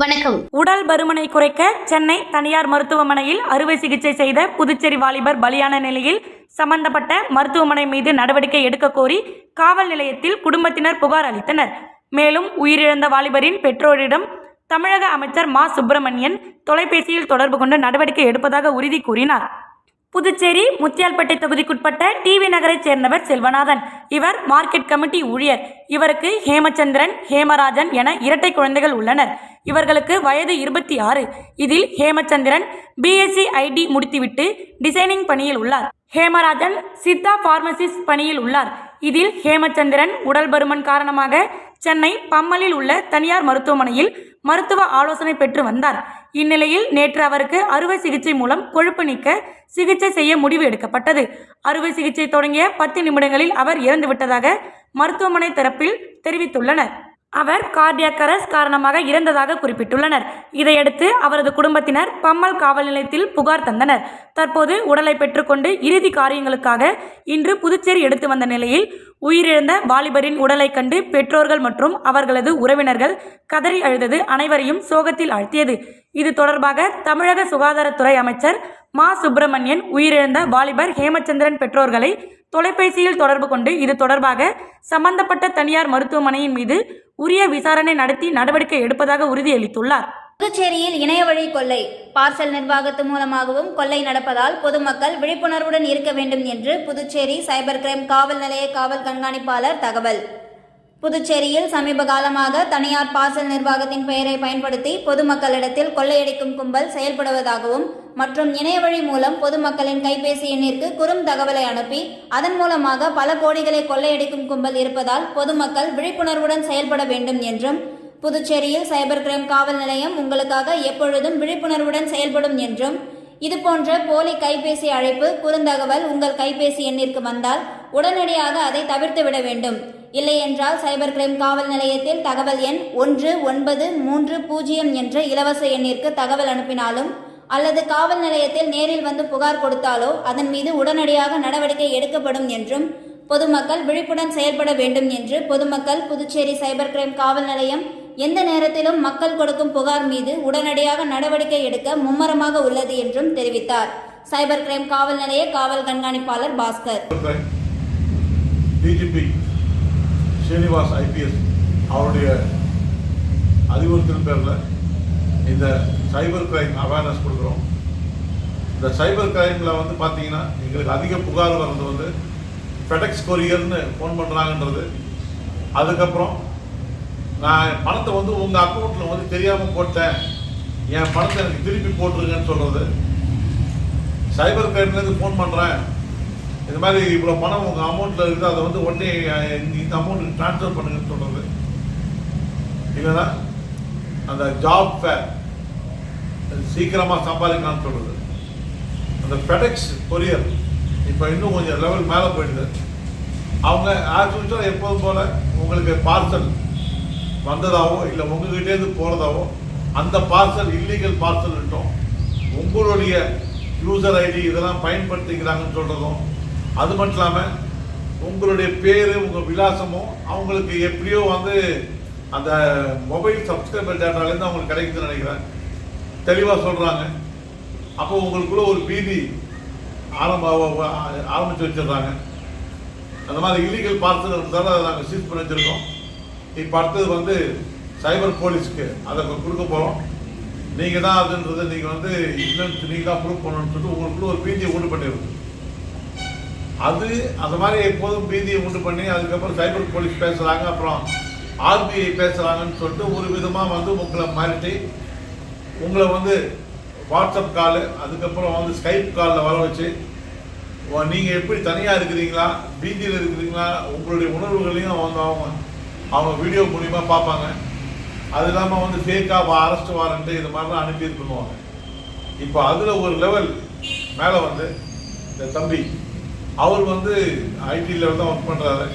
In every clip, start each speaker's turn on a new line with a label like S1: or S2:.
S1: வணக்கம்.
S2: உடல் பருமனை குறைக்க சென்னை தனியார் மருத்துவமனையில் அறுவை சிகிச்சை செய்த புதுச்சேரி வாலிபர் பலியான நிலையில் சம்பந்தப்பட்ட மருத்துவமனை மீது நடவடிக்கை எடுக்க கோரி காவல் நிலையத்தில் குடும்பத்தினர் புகார் அளித்தனர். மேலும் உயிரிழந்த வாலிபரின் பெற்றோரிடம் தமிழக அமைச்சர் மா. சுப்பிரமணியன் தொலைபேசியில் தொடர்பு கொண்டு நடவடிக்கை எடுப்பதாக உறுதி கூறினார். புதுச்சேரி முத்தியால்பேட்டை தொகுதிக்குட்பட்ட டிவி நகரைச் சேர்ந்தவர் செல்வநாதன். இவர் மார்க்கெட் கமிட்டி ஊழியர். இவருக்கு ஹேமச்சந்திரன் ஹேமராஜன் என இரட்டை குழந்தைகள் உள்ளனர். இவர்களுக்கு வயது இருபத்தி ஆறு. இதில் ஹேமச்சந்திரன் பிஎஸ்சி ஐடி முடித்துவிட்டு டிசைனிங் பணியில் உள்ளார். ஹேமராஜன் சித்தா பார்மசிஸ்ட் பணியில் உள்ளார். இதில் ஹேமச்சந்திரன் உடல் பருமன் காரணமாக சென்னை பம்மலில் உள்ள தனியார் மருத்துவமனையில் மருத்துவ ஆலோசனை பெற்று வந்தார். இந்நிலையில் நேற்று அவருக்கு அறுவை சிகிச்சை மூலம் கொழுப்பு நீக்க சிகிச்சை செய்ய முடிவு எடுக்கப்பட்டது. அறுவை சிகிச்சை தொடங்கிய பத்து நிமிடங்களில் அவர் இறந்துவிட்டதாக மருத்துவமனை தரப்பில் தெரிவித்துள்ளனர். அவர் கார்டியாக் அரஸ்ட் காரணமாக இறந்ததாக குறிப்பிட்டுள்ளனர். இதையடுத்து அவரது குடும்பத்தினர் பம்மல் காவல் நிலையத்தில் புகார் தந்தனர். தற்போது உடலை பெற்றுக்கொண்டு இறுதி காரியங்களுக்காக இன்று புதுச்சேரி எடுத்து வந்த நிலையில் உயிரிழந்த வாலிபரின் உடலை கண்டு பெற்றோர்கள் மற்றும் அவர்களது உறவினர்கள் கதறி அழுதது அனைவரையும் சோகத்தில் ஆழ்த்தியது. இது தொடர்பாக தமிழக சுகாதாரத்துறை அமைச்சர் மா சுப்பிரமணியன் உயிரிழந்த வாலிபர் ஹேமச்சந்திரன் பெற்றோர்களை தொலைபேசியில் தொடர்பு கொண்டு இது தொடர்பாக சம்பந்தப்பட்ட தனியார் மருத்துவமனையின் மீது உரிய விசாரணை நடத்தி நடவடிக்கை எடுப்பதாக உறுதியளித்துள்ளார்.
S3: புதுச்சேரியில் இணையவழி கொள்ளை. பார்சல் நிர்வாகத்து மூலமாகவும் கொள்ளை நடப்பதால் பொதுமக்கள் விழிப்புணர்வுடன் இருக்க வேண்டும் என்று புதுச்சேரி சைபர் கிரைம் காவல் நிலைய காவல் கண்காணிப்பாளர் தகவல். புதுச்சேரியில் சமீப காலமாக தனியார் பார்சல் நிர்வாகத்தின் பெயரை பயன்படுத்தி பொதுமக்களிடத்தில் கொள்ளையடிக்கும் கும்பல் செயல்படுவதாகவும் மற்றும் இணையவழி மூலம் பொதுமக்களின் கைபேசி எண்ணிற்கு குறும் தகவலை அனுப்பி அதன் மூலமாக பல கோடிகளை கொள்ளையடிக்கும் கும்பல் இருப்பதால் பொதுமக்கள் விழிப்புணர்வுடன் செயல்பட வேண்டும் என்றும் புதுச்சேரியில் சைபர் கிரைம் காவல் நிலையம் உங்களுக்காக எப்பொழுதும் விழிப்புணர்வுடன் செயல்படும் என்றும் இதுபோன்ற போலி கைபேசி அழைப்பு குறுந்தகவல் உங்கள் கைபேசி எண்ணிற்கு வந்தால் உடனடியாக அதை தவிர்த்து விட வேண்டும். இல்லையென்றால் சைபர் கிரைம் காவல் நிலையத்தில் தகவல் எண் ஒன்று ஒன்பது மூன்று பூஜ்ஜியம் என்ற இலவச எண்ணிற்கு தகவல் அனுப்பினாலும் அல்லது காவல் நிலையத்தில் நேரில் வந்து புகார் கொடுத்தாலோ அதன் மீது உடனடியாக நடவடிக்கை எடுக்கப்படும் என்றும் பொதுமக்கள் விழிப்புடன் செயல்பட வேண்டும் என்று பொதுமக்கள் புதுச்சேரி சைபர் கிரைம் காவல் நிலையம் எந்த நேரத்திலும் மக்கள் கொடுக்கும் புகார் மீது உடனடியாக நடவடிக்கை எடுக்க மும்மரமாக உள்ளது என்றும் தெரிவித்தார். சைபர் கிரைம் காவல் நிலைய காவல் கண்காணிப்பாளர் பாஸ்கர்.
S4: டிஜிபி ஸ்ரீனிவாஸ் ஐபிஎஸ் அவருடைய அறிவுறுத்தல் பேரில் இந்த சைபர் கிரைம் அவேர்னஸ் கொடுக்குறோம். இந்த சைபர் கிரைமில் வந்து பார்த்தீங்கன்னா எங்களுக்கு அதிக புகார் வர்றது வந்து ஃபெடெக்ஸ் கொரியர்னு ஃபோன் பண்ணுறாங்கன்றது அதுக்கப்புறம் நான் பணத்தை வந்து உங்கள் அக்கௌண்ட்டில் வந்து தெரியாமல் போட்டேன். என் பணத்தை எனக்கு திருப்பி போட்டுருங்கன்னு சொல்கிறது சைபர் கிரைம்லேருந்து ஃபோன் பண்ணுறேன் இது மாதிரி இவ்வளோ பணம் உங்கள் அமௌண்ட்டில் இருக்குது அதை வந்து உடனே இந்த அமௌண்ட்டுக்கு ட்ரான்ஸ்ஃபர் பண்ணுங்கன்னு சொல்கிறது இல்லைன்னா அந்த ஜாப் ஃபேர் சீக்கிரமாக சம்பாதிக்கலாம்னு சொல்கிறது அந்த ஃபெடெக்ஸ் கொரியர் இப்போ இன்னும் கொஞ்சம் லெவல் மேலே போயிடுது. அவங்க ஆஸ் யூஸ்வல் எப்போதும் போல் உங்களுக்கு பார்சல் வந்ததாவோ இல்லை உங்ககிட்டேருந்து போகிறதாவோ அந்த பார்சல் இல்லீகல் பார்சல் இருக்கும் உங்களுடைய யூசர் ஐடி இதெல்லாம் பயன்படுத்திக்கிறாங்கன்னு சொல்கிறதும் அது மட்டும் இல்லாமல் உங்களுடைய பேர் உங்கள் விலாசமும் அவங்களுக்கு எப்படியோ வந்து அந்த மொபைல் சப்ஸ்கிரைபர் டேட்டாலேருந்து அவங்களுக்கு கிடைக்குதுன்னு நினைக்கிறேன். தெளிவாக சொல்கிறாங்க அப்போ உங்களுக்குள்ள ஒரு பீதி ஆரம்ப ஆரம்பித்து வச்சிடுறாங்க. அந்த மாதிரி இல்லீகல் பார்சல் இருந்தாலும் அதை நாங்கள் சீஸ் பண்ணி வச்சுருக்கோம். இப்போ அடுத்தது வந்து சைபர் போலீஸ்க்கு அதை கொடுக்க போகிறோம் நீங்கள் தான் அதுன்றது நீங்கள் வந்து இன்னும் நீங்கள் தான் ப்ரூவ் பண்ணணும்னு சொல்லிட்டு உங்களுக்குள்ள ஒரு பீதியை உண்டு பண்ணிடுது. அது அந்த மாதிரி எப்போதும் பீதியை உண்டு பண்ணி அதுக்கப்புறம் சைபர் போலீஸ் பேசுகிறாங்க அப்புறம் ஆர்பிஐ பேசுகிறாங்கன்னு சொல்லிட்டு ஒரு விதமாக வந்து உங்களை மிரட்டி உங்களை வந்து வாட்ஸ்அப் காலு அதுக்கப்புறம் வந்து ஸ்கைப் காலில் வர வச்சு நீங்கள் எப்படி தனியாக இருக்கிறீங்களா பீதியில் இருக்கிறீங்களா உங்களுடைய உணர்வுகளையும் அவங்க அவங்க அவங்க வீடியோ மூலிமா பார்ப்பாங்க. அது இல்லாமல் வந்து ஃபேக்காக அரெஸ்ட் வாரண்ட்டு இது மாதிரிலாம் அனுப்பி இது பண்ணுவாங்க இப்போ அதில் ஒரு லெவல் மேலே வந்து இந்த தம்பி அவர் வந்து ஐடி லெவல் தான் ஒர்க் பண்ணுறாரு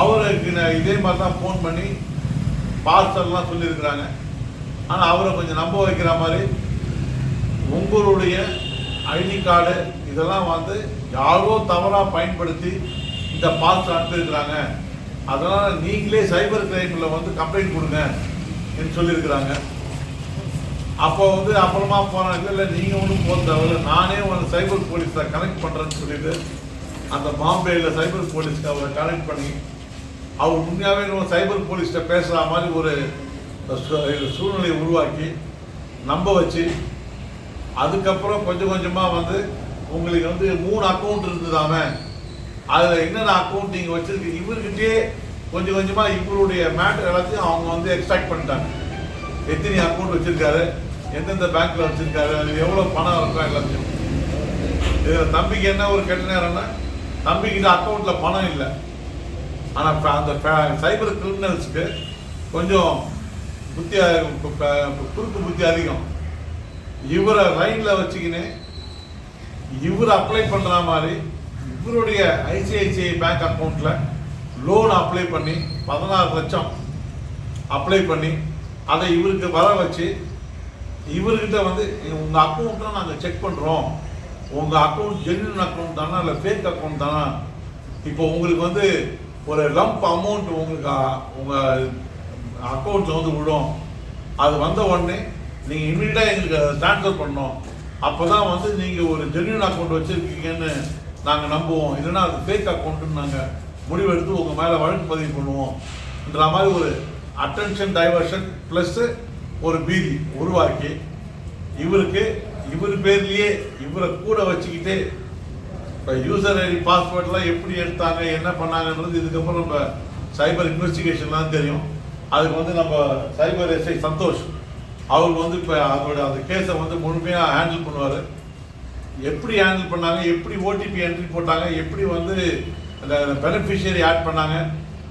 S4: அவருக்கு நான் இதே மாதிரி தான் ஃபோன் பண்ணி பார்சல்லாம் சொல்லியிருக்கிறாங்க. ஆனால் அவரை கொஞ்சம் நம்ப வைக்கிற மாதிரி உங்களுடைய ஐடி கார்டு இதெல்லாம் வந்து யாரோ தவறாக பயன்படுத்தி இந்த பார்சல் அனுப்பியிருக்கிறாங்க. அதனால் நீங்களே சைபர் கிரைமில் வந்து கம்ப்ளைண்ட் கொடுங்க என்று சொல்லியிருக்கிறாங்க. அப்போ வந்து அப்புறமா போனாங்க இல்லை நீங்கள் ஒன்றும் போக தேவையில்ல. நானே உனக்கு சைபர் போலீஸை கனெக்ட் பண்ணுறேன்னு சொல்லிட்டு அந்த பாம்பேயில் சைபர் போலீஸ்க்கு அவரை கனெக்ட் பண்ணி அவர் உண்மையாகவே சைபர் போலீஸ்கிட்ட பேசுகிற மாதிரி ஒரு சூழ்நிலையை உருவாக்கி நம்ப வச்சு அதுக்கப்புறம் கொஞ்சம் கொஞ்சமாக வந்து உங்களுக்கு வந்து மூணு அக்கௌண்ட் இருந்ததாம அதில் என்னென்ன அக்கௌண்ட் நீங்கள் வச்சுருக்கு இவர்கிட்டயே கொஞ்சம் கொஞ்சமாக இவருடைய மேட்டர் எல்லாத்தையும் அவங்க வந்து எக்ஸ்ட்ராக்ட் பண்ணிட்டாங்க. எத்தனை அக்கௌண்ட் வச்சிருக்காரு? எந்தெந்த பேங்க்கில் வச்சுருக்காரு? அது எவ்வளோ பணம் இருக்கா எல்லாத்தையும். இதில் தம்பிக்கு என்ன ஒரு கெட்ட நேரம்னா தம்பிக்கிட்ட அக்கௌண்ட்டில் பணம் இல்லை. ஆனால் அந்த சைபர் கிரிமினல்ஸுக்கு கொஞ்சம் புத்தி குறுக்கு புத்தி அதிகம். இவரை லைனில் வச்சுக்கின்னு இவர் அப்ளை பண்ணுற மாதிரி இவருடைய ஐசிஐசிஐ பேங்க் அக்கௌண்ட்டில் லோன் அப்ளை பண்ணி பதினாறு லட்சம் அப்ளை பண்ணி அதை இவருக்கு வர வச்சு இவர்கிட்ட வந்து உங்கள் அக்கௌண்ட்டில் நாங்கள் செக் பண்ணுறோம் உங்கள் அக்கௌண்ட் ஜென்யூன் அக்கௌண்ட் தானா இல்லை ஃபேக் அக்கௌண்ட் தானா? இப்போ உங்களுக்கு வந்து ஒரு லம்ப் அமௌண்ட் உங்களுக்கு உங்கள் அக்கௌண்ட்ஸ் வந்து விடும். அது வந்த உடனே நீங்கள் இமீடியட்டா எங்களுக்கு ட்ரான்ஸ்ஃபர் பண்ணோம் அப்போ தான் வந்து நீங்கள் ஒரு ஜென்யூன் அக்கௌண்ட் வச்சிருக்கீங்கன்னு நாங்கள் நம்புவோம். இல்லைன்னா அது ஃபேக் அக்கௌண்ட்டுன்னு நாங்கள் முடிவெடுத்து உங்கள் மேலே வழக்கு பதிவு பண்ணுவோம்ன்ற மாதிரி ஒரு அட்டென்ஷன் டைவர்ஷன் ப்ளஸ்ஸு ஒரு பீதி உருவாக்கி இவருக்கு இவர் பேர்லேயே இவரை கூட வச்சுக்கிட்டே இப்போ யூசர் ஐடி பாஸ்வேர்டெலாம் எப்படி எடுத்தாங்க என்ன பண்ணாங்கன்றது இதுக்கப்புறம் நம்ம சைபர் இன்வெஸ்டிகேஷன்லாம் தெரியும். அதுக்கு வந்து நம்ம சைபர் எஸ்ஐ சந்தோஷ் அவர் வந்து இப்போ அதோட அந்த கேஸை வந்து முழுமையாக ஹேண்டில் பண்ணுவார். எப்படி ஹேண்டில் பண்ணாங்க எப்படி ஓடிபி என்ட்ரி போட்டாங்க எப்படி வந்து அந்த பெனிஃபிஷியரி ஆட் பண்ணாங்க.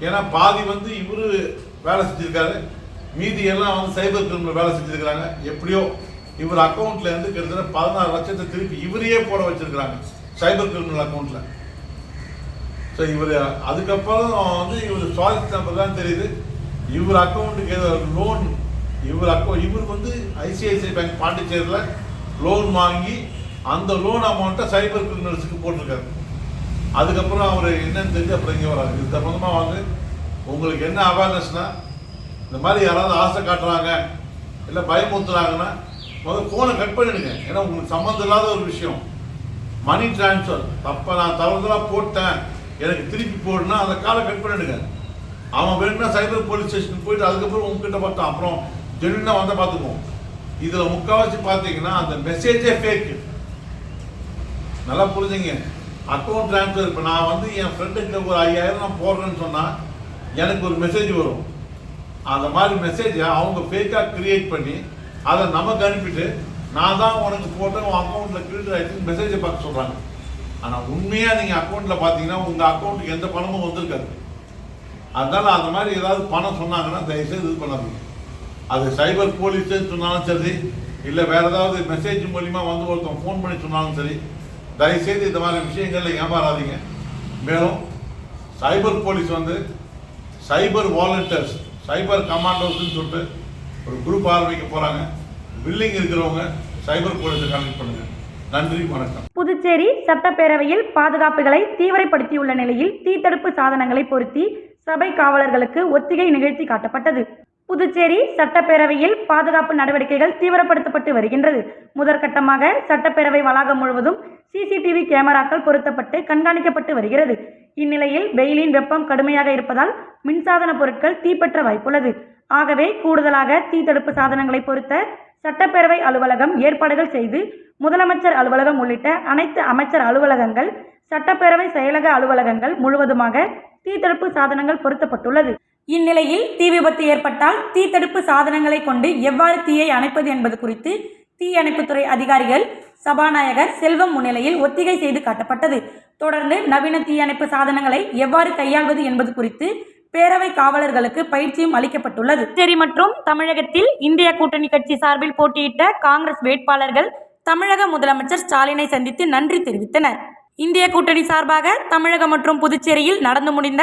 S4: ஏன்னா பாதி வந்து இவர் வேலை செஞ்சுருக்காரு. மீதி எல்லாம் வந்து சைபர் கிரிமினல் வேலை செஞ்சுருக்கிறாங்க. எப்படியோ இவர் அக்கௌண்ட்லேருந்து கிட்டத்தட்ட பதினாறு லட்சத்தை திருப்பி இவரையே போட வச்சுருக்கிறாங்க சைபர் கிரிமினல் அக்கௌண்ட்டில் ஸோ இவர் அதுக்கப்புறம் வந்து இவர் சுவாதி நம்பர் தான் தெரியுது. இவர் அக்கௌண்ட்டுக்கு ஏதோ லோன் இவர் அக்கௌண்ட் இவர் வந்து ஐசிஐசிஐ பேங்க் பாண்டிச்சேரியில் லோன் வாங்கி அந்த லோன் அமௌண்ட்டை சைபர் கிரிமினல்ஸுக்கு போட்டிருக்காரு. அதுக்கப்புறம் அவர் என்னன்னு தெரிஞ்சு அப்புறம் இங்கே வராரு. இது சம்மந்தமாக வந்து உங்களுக்கு என்ன அவேர்னஸ்னால் இந்த மாதிரி யாராவது ஆசை காட்டுறாங்க இல்லை பயமுறுத்துறாங்கன்னா முதல்ல ஃபோனை கட் பண்ணிடுங்க. ஏன்னா உங்களுக்கு சம்மந்தம் இல்லாத ஒரு விஷயம். மணி டிரான்ஸ்ஃபர் தப்பை நான் தவறுதலாக போட்டேன். எனக்கு திருப்பி போடணும் அந்த காலை கட் பண்ணிடுங்க. அவன் வேணும்னா சைபர் போலீஸ் ஸ்டேஷனுக்கு போயிட்டு அதுக்கப்புறம் உங்ககிட்ட பார்த்தான் அப்புறம் ஜென்யூனா வந்தால் பார்த்துக்குவோம். இதில் முக்கால்வாசி பார்த்தீங்கன்னா அந்த மெசேஜே ஃபேக்கு நல்லா புரிஞ்சுங்க. அக்கௌண்ட் ட்ரான்ஸ்ஃபர் இப்போ நான் வந்து என் ஃப்ரெண்டுக்கிட்ட ஒரு ஐயாயிரம் நான் போடுறேன்னு சொன்னால் எனக்கு ஒரு மெசேஜ் வரும். அந்த மாதிரி மெசேஜை அவங்க ஃபேக்காக கிரியேட் பண்ணி அதை நமக்கு அனுப்பிட்டு நான் தான் உனக்கு போட்டேன் உன் அக்கௌண்ட்டில் கிரெடிட் ஆகிடுச்சு மெசேஜை பார்க்க சொல்கிறாங்க ஆனால் உண்மையாக நீங்கள் அக்கௌண்ட்டில் பார்த்தீங்கன்னா உங்கள் அக்கௌண்ட்டுக்கு எந்த பணமும் வந்திருக்காது. அதனால் அந்த மாதிரி ஏதாவது பணம் சொன்னாங்கன்னா தயவுசெய்து இது பண்ணாதீங்க. அது சைபர் போலீஸ்ன்னு சொன்னாலும் சரி இல்லை வேறு ஏதாவது மெசேஜ் மூலிமா வந்து ஒருத்தன் ஃபோன் பண்ணி சொன்னாலும் சரி தயவுசெய்து இந்த மாதிரி விஷயங்களில் ஏமாறாதீங்க. மேலும் சைபர் போலீஸ் வந்து சைபர் வாலண்டியர்ஸ் சைபர் கமாண்டோஸ்னு சொல்லிட்டு ஒரு குரூப் ஆரம்பிக்க போகிறாங்க பில்லிங் இருக்கிறவங்க சைபர் போலீஸை கனெக்ட் பண்ணுங்கள் நன்றி வணக்கம்.
S2: புதுச்சேரி சட்டப்பேரவையில் பாதுகாப்புகளை தீவிரப்படுத்தியுள்ள நிலையில் தீத்தடுப்பு சாதனங்களை பொருத்தி சபை காவலர்களுக்கு ஒத்திகை நிகழ்த்தி காட்டப்பட்டது. புதுச்சேரி சட்டப்பேரவையில் பாதுகாப்பு நடவடிக்கைகள் தீவிரப்படுத்தப்பட்டு வருகின்றது. முதற்கட்டமாக சட்டப்பேரவை வளாகம் முழுவதும் சிசிடிவி கேமராக்கள் பொருத்தப்பட்டு கண்காணிக்கப்பட்டு வருகிறது. இந்நிலையில் வெயிலின் வெப்பம் கடுமையாக இருப்பதால் மின்சாதன பொருட்கள் தீப்பற்ற வாய்ப்புள்ளது. ஆகவே கூடுதலாக தீ தடுப்பு சாதனங்களை பொருத்த சட்டப்பேரவை அலுவலகம் ஏற்பாடுகள் செய்து முதலமைச்சர் அலுவலகம் உள்ளிட்ட அனைத்து அமைச்சர் அலுவலகங்கள் சட்டப்பேரவை செயலக அலுவலகங்கள் முழுவதுமாக தீத்தடுப்பு சாதனங்கள் பொருத்தப்பட்டுள்ளது. இந்நிலையில் தீ விபத்து ஏற்பட்டால் தீத்தடுப்பு சாதனங்களை கொண்டு எவ்வாறு தீயை அணைப்பது என்பது குறித்து தீயணைப்புத்துறை அதிகாரிகள் சபாநாயகர் செல்வம் முன்னிலையில் ஒத்திகை செய்து காட்டப்பட்டது. தொடர்ந்து நவீன தீயணைப்பு சாதனங்களை எவ்வாறு கையாள்வது என்பது குறித்து பேரவை காவலர்களுக்கு பயிற்சியும் அளிக்கப்பட்டுள்ளது. புதுச்சேரி மற்றும் தமிழகத்தில் இந்திய கூட்டணி கட்சி சார்பில் போட்டியிட்ட காங்கிரஸ் வேட்பாளர்கள் தமிழக முதலமைச்சர் ஸ்டாலினை சந்தித்து நன்றி தெரிவித்தனர். இந்திய கூட்டணி சார்பாக தமிழகம் மற்றும் புதுச்சேரியில் நடந்து முடிந்த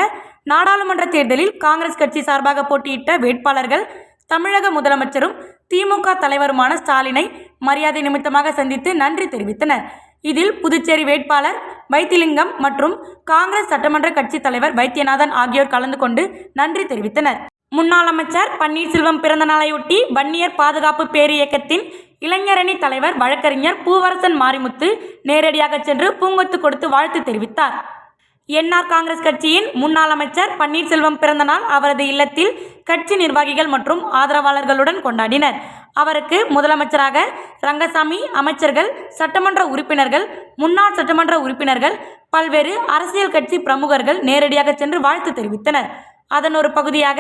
S2: நாடாளுமன்ற தேர்தலில் காங்கிரஸ் கட்சி சார்பாக போட்டியிட்ட வேட்பாளர்கள் தமிழக முதலமைச்சரும் திமுக தலைவருமான ஸ்டாலினை மரியாதை நிமித்தமாக சந்தித்து நன்றி தெரிவித்தனர். இதில் புதுச்சேரி வேட்பாளர் வைத்திலிங்கம் மற்றும் காங்கிரஸ் சட்டமன்ற கட்சி தலைவர் வைத்தியநாதன் ஆகியோர் கலந்து கொண்டு நன்றி தெரிவித்தனர். முன்னாள் அமைச்சர் பன்னீர்செல்வம் பிறந்த நாளையொட்டி வன்னியர் பாதுகாப்பு பேரியக்கத்தின் இளைஞரணி தலைவர் வழக்கறிஞர் பூவரசன் மாரிமுத்து நேரடியாக சென்று பூங்கொத்து கொடுத்து வாழ்த்து தெரிவித்தார். என்ஆர் காங்கிரஸ் கட்சியின் முன்னாள் அமைச்சர் பன்னீர்செல்வம் பிறந்தநாள் அவரது இல்லத்தில் கட்சி நிர்வாகிகள் மற்றும் ஆதரவாளர்களுடன் கொண்டாடினர். அவருக்கு முதலமைச்சராக ரங்கசாமி அமைச்சர்கள் சட்டமன்ற உறுப்பினர்கள் முன்னாள் சட்டமன்ற உறுப்பினர்கள் பல்வேறு அரசியல் கட்சி பிரமுகர்கள் நேரடியாக சென்று வாழ்த்து தெரிவித்தனர். அதன் ஒரு பகுதியாக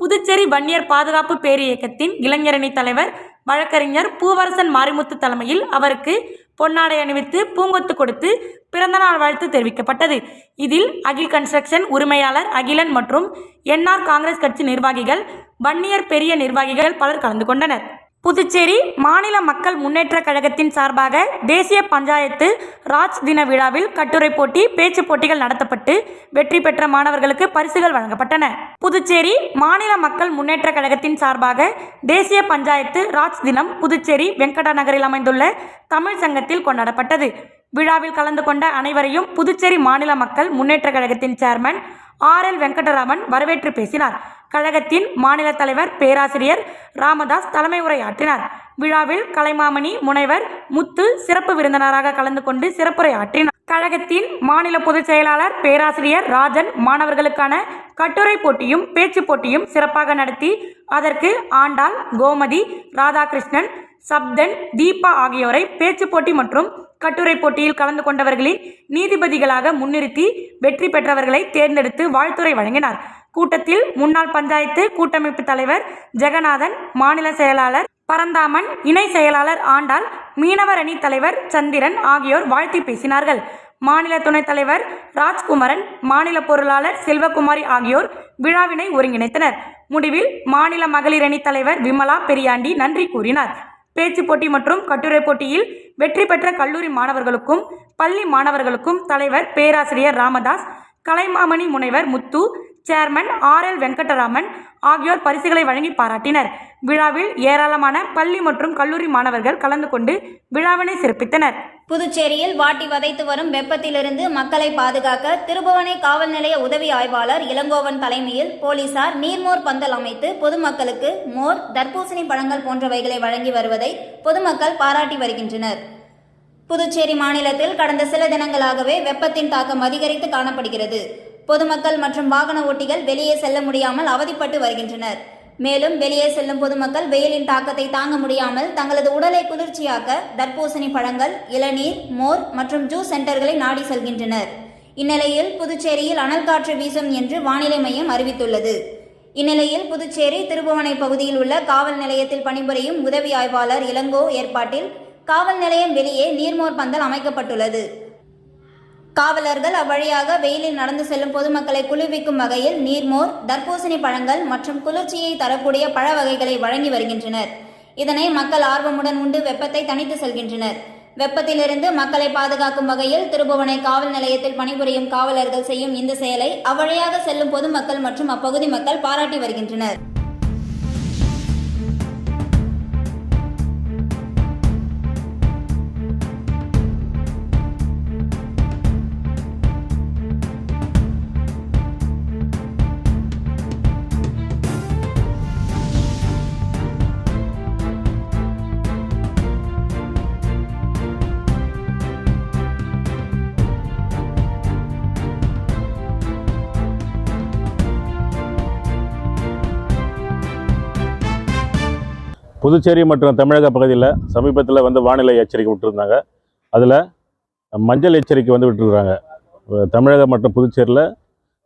S2: புதுச்சேரி வன்னியர் பாதுகாப்பு பேரியக்கத்தின் இளைஞரணி தலைவர் வழக்கறிஞர் பூவரசன் மாரிமுத்து தலைமையில் அவருக்கு பொன்னாடை அணிவித்து பூங்கொத்து கொடுத்து பிறந்தநாள் வாழ்த்து தெரிவிக்கப்பட்டது. இதில் அகில் கன்ஸ்ட்ரக்ஷன் உரிமையாளர் அகிலன் மற்றும் என்ஆர் காங்கிரஸ் கட்சி நிர்வாகிகள் வன்னியர் பெரிய நிர்வாகிகள் பலர் கலந்து கொண்டனர். புதுச்சேரி மாநில மக்கள் முன்னேற்ற கழகத்தின் சார்பாக தேசிய பஞ்சாயத்து ராஜ் தின விழாவில் கட்டுரை போட்டி பேச்சு போட்டிகள் நடத்தப்பட்டு வெற்றி பெற்ற மாணவர்களுக்கு பரிசுகள் வழங்கப்பட்டன. புதுச்சேரி மாநில மக்கள் முன்னேற்ற கழகத்தின் சார்பாக தேசிய பஞ்சாயத்து ராஜ் தினம் புதுச்சேரி வெங்கடா நகரில் அமைந்துள்ள தமிழ் சங்கத்தில் கொண்டாடப்பட்டது. விழாவில் கலந்து கொண்ட அனைவரையும் புதுச்சேரி மாநில மக்கள் முன்னேற்றக் கழகத்தின் சேர்மன் ஆர் எல் வெங்கடராமன் வரவேற்று பேசினார். கழகத்தின் மாநில தலைவர் பேராசிரியர் ராமதாஸ் தலைமை உரையாற்றினார். விழாவில் கலைமாமணி முனைவர் முத்து சிறப்பு விருந்தினராக கலந்து கொண்டு சிறப்புரையாற்றினார். கழகத்தின் மாநில பொதுச் செயலாளர் பேராசிரியர் ராஜன் மாணவர்களுக்கான கட்டுரை போட்டியும் பேச்சு போட்டியும் சிறப்பாக நடத்தி அதற்கு ஆண்டாள் கோமதி ராதாகிருஷ்ணன் சப்தன் தீபா ஆகியோரை பேச்சு போட்டி மற்றும் கட்டுரை போட்டியில் கலந்து கொண்டவர்களின் நீதிபதிகளாக முன்னிறுத்தி வெற்றி பெற்றவர்களை தேர்ந்தெடுத்து வாழ்த்துரை வழங்கினார். கூட்டத்தில் முன்னாள் பஞ்சாயத்து கூட்டமைப்பு தலைவர் ஜெகநாதன் மாநில செயலாளர் பரந்தாமன் இணை செயலாளர் ஆண்டாள் மீனவர் அணி தலைவர் சந்திரன் ஆகியோர் வாழ்த்தி பேசினார்கள். மாநில துணைத் தலைவர் ராஜ்குமரன் மாநில பொருளாளர் செல்வகுமாரி ஆகியோர் விழாவினை ஒருங்கிணைத்தனர். முடிவில் மாநில மகளிர் அணி தலைவர் விமலா பெரியாண்டி நன்றி கூறினார். பேச்சு போட்டி மற்றும் கட்டுரை போட்டியில் வெற்றி பெற்ற கல்லூரி மாணவர்களுக்கும் பள்ளி மாணவர்களுக்கும் தலைவர் பேராசிரியர் ராமதாஸ் கலைமாமணி முனைவர் Muthu chairman R L Venkataraman ஆகியோர் பரிசுகளை வழங்கி பாராட்டினர். விழாவில் ஏராளமான பள்ளி மற்றும் கல்லூரி மாணவர்கள் கலந்து கொண்டு விழாவினை சிறப்பித்தனர்.
S3: புதுச்சேரியில் வாட்டி வதைத்து வரும் வெப்பத்திலிருந்து மக்களை பாதுகாக்க திருபுவனை காவல் நிலைய உதவி ஆய்வாளர் இளங்கோவன் தலைமையில் போலீசார் நீர்மோர் பந்தல் அமைத்து பொதுமக்களுக்கு மோர் தர்பூசணி பழங்கள் போன்றவைகளை வழங்கி வருவதை பொதுமக்கள் பாராட்டி வருகின்றனர். புதுச்சேரி மாநிலத்தில் கடந்த சில தினங்களாகவே வெப்பத்தின் தாக்கம் அதிகரித்து காணப்படுகிறது. பொதுமக்கள் மற்றும் வாகன ஓட்டிகள் வெளியே செல்ல முடியாமல் அவதிப்பட்டு வருகின்றனர். மேலும் வெளியே செல்லும் பொதுமக்கள் வெயிலின் தாக்கத்தை தாங்க முடியாமல் தங்களது உடலை குளிர்ச்சியாக்க தர்பூசணி பழங்கள் இளநீர் மோர் மற்றும் ஜூஸ் சென்டர்களை நாடி செல்கின்றனர். இந்நிலையில் புதுச்சேரியில் அனல் காற்று வீசும் என்று வானிலை மையம் அறிவித்துள்ளது. இந்நிலையில் புதுச்சேரி திருபுவனை பகுதியில் உள்ள காவல் நிலையத்தில் பணிபுரியும் உதவி ஆய்வாளர் இளங்கோ ஏற்பாட்டில் காவல் நிலையம் வெளியே நீர்மோர் பந்தல் அமைக்கப்பட்டுள்ளது. காவலர்கள் அவ்வழியாக வெயிலில் நடந்து செல்லும் பொதுமக்களை குளிர்விக்கும் வகையில் நீர்மோர் தர்பூசணி பழங்கள் மற்றும் குளிர்ச்சியை தரக்கூடிய பழ வகைகளை வழங்கி வருகின்றனர். இதனை மக்கள் ஆர்வமுடன் உண்டு வெப்பத்தை தணித்து செல்கின்றனர். வெப்பத்திலிருந்து மக்களை பாதுகாக்கும் வகையில் திருபுவனை காவல் நிலையத்தில் பணிபுரியும் காவலர்கள் செய்யும் இந்த செயலை அவ்வழியாக செல்லும் பொதுமக்கள் மற்றும் அப்பகுதி மக்கள் பாராட்டி வருகின்றனர்.
S1: புதுச்சேரி மற்றும் தமிழக பகுதியில் சமீபத்தில் வந்து வானிலை எச்சரிக்கை விட்டுருந்தாங்க. அதில் மஞ்சள் எச்சரிக்கை வந்து விட்டுருக்குறாங்க தமிழகம் மற்றும் புதுச்சேரியில்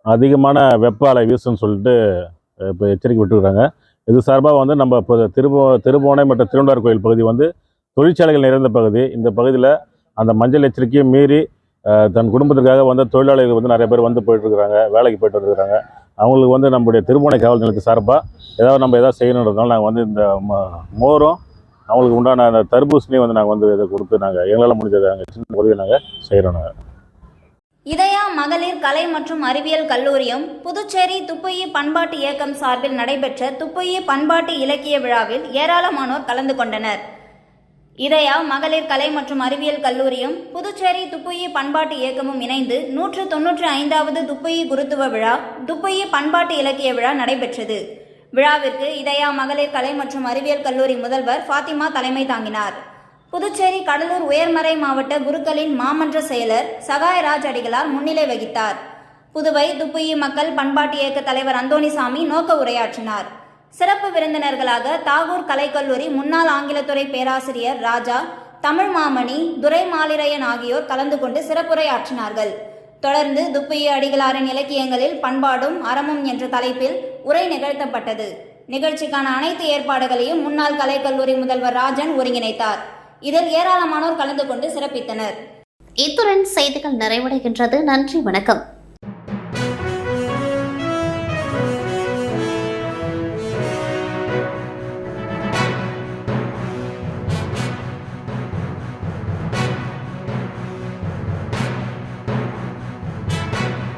S1: அதிகமான வெப்ப அலை வீசுன்னு சொல்லிட்டு இப்போ எச்சரிக்கை விட்டுருக்குறாங்க இது சார்பாக வந்து நம்ம இப்போ திருபோ திருபுவனை மற்றும் திருவண்டார் கோயில் பகுதி வந்து தொழிற்சாலைகள் நிறைந்த பகுதி. இந்த பகுதியில் அந்த மஞ்சள் எச்சரிக்கையும் மீறி தன் குடும்பத்திற்காக வந்து தொழிலாளிகள் வந்து நிறைய பேர் வந்து போயிட்டுருக்குறாங்க வேலைக்கு போயிட்டு வந்துருக்குறாங்க. அவங்களுக்கு வந்து நம்முடைய திருமண காவல் நிலையத்து சார்பாக ஏதாவது நம்ம எதாவது செய்யணுன்றதுனால நாங்கள் வந்து இந்த மோரும் அவங்களுக்கு உண்டான அந்த தர்பூசணியும் வந்து நாங்கள் வந்து இதை கொடுத்து நாங்கள் எங்களால் முடிஞ்சதை நாங்கள் சின்ன உதவி நாங்கள் செய்கிறோம் நாங்கள்
S3: இதயா மகளிர் கலை மற்றும் அறிவியல் கல்லூரியும் புதுச்சேரி துப்புயி பண்பாட்டு இயக்கம் சார்பில் நடைபெற்ற துப்புயி பண்பாட்டு இலக்கிய விழாவில் ஏராளமானோர் கலந்து கொண்டனர். இதயா மகளிர் கலை மற்றும் அறிவியல் கல்லூரியும் புதுச்சேரி துப்புயி பண்பாட்டு இயக்கமும் இணைந்து நூற்று தொன்னூற்று ஐந்தாவது துப்புயி குருத்துவ விழா துப்புயி பண்பாட்டு இலக்கிய விழா நடைபெற்றது. விழாவிற்கு இதயா மகளிர் கலை மற்றும் அறிவியல் கல்லூரி முதல்வர் ஃபாத்திமா தலைமை தாங்கினார். புதுச்சேரி கடலூர் உயர்மறை மாவட்ட குருக்களின் மாமன்ற செயலர் சகாயராஜ் அடிகளார் முன்னிலை வகித்தார். புதுவை துப்புயி மக்கள் பண்பாட்டு இயக்க தலைவர் அந்தோணிசாமி நோக்க உரையாற்றினார். சிறப்பு விருந்தினர்களாக தாகூர் கலைக்கல்லூரி முன்னாள் ஆங்கிலத்துறை பேராசிரியர் ராஜா தமிழ் மாமணி துரை மாலிரையன் ஆகியோர் கலந்து கொண்டு சிறப்புரையாற்றினார்கள். தொடர்ந்து துப்புயி அடிகளாரின் இலக்கியங்களில் பண்பாடும் அறமும் என்ற தலைப்பில் உரை நிகழ்த்தப்பட்டது. நிகழ்ச்சிக்கான அனைத்து ஏற்பாடுகளையும் முன்னாள் கலைக்கல்லூரி முதல்வர் ராஜன் ஒருங்கிணைத்தார். இதில் ஏராளமானோர் கலந்து கொண்டு சிறப்பித்தனர்.
S5: இத்துடன் செய்திகள் நிறைவடைகின்றது. நன்றி வணக்கம்.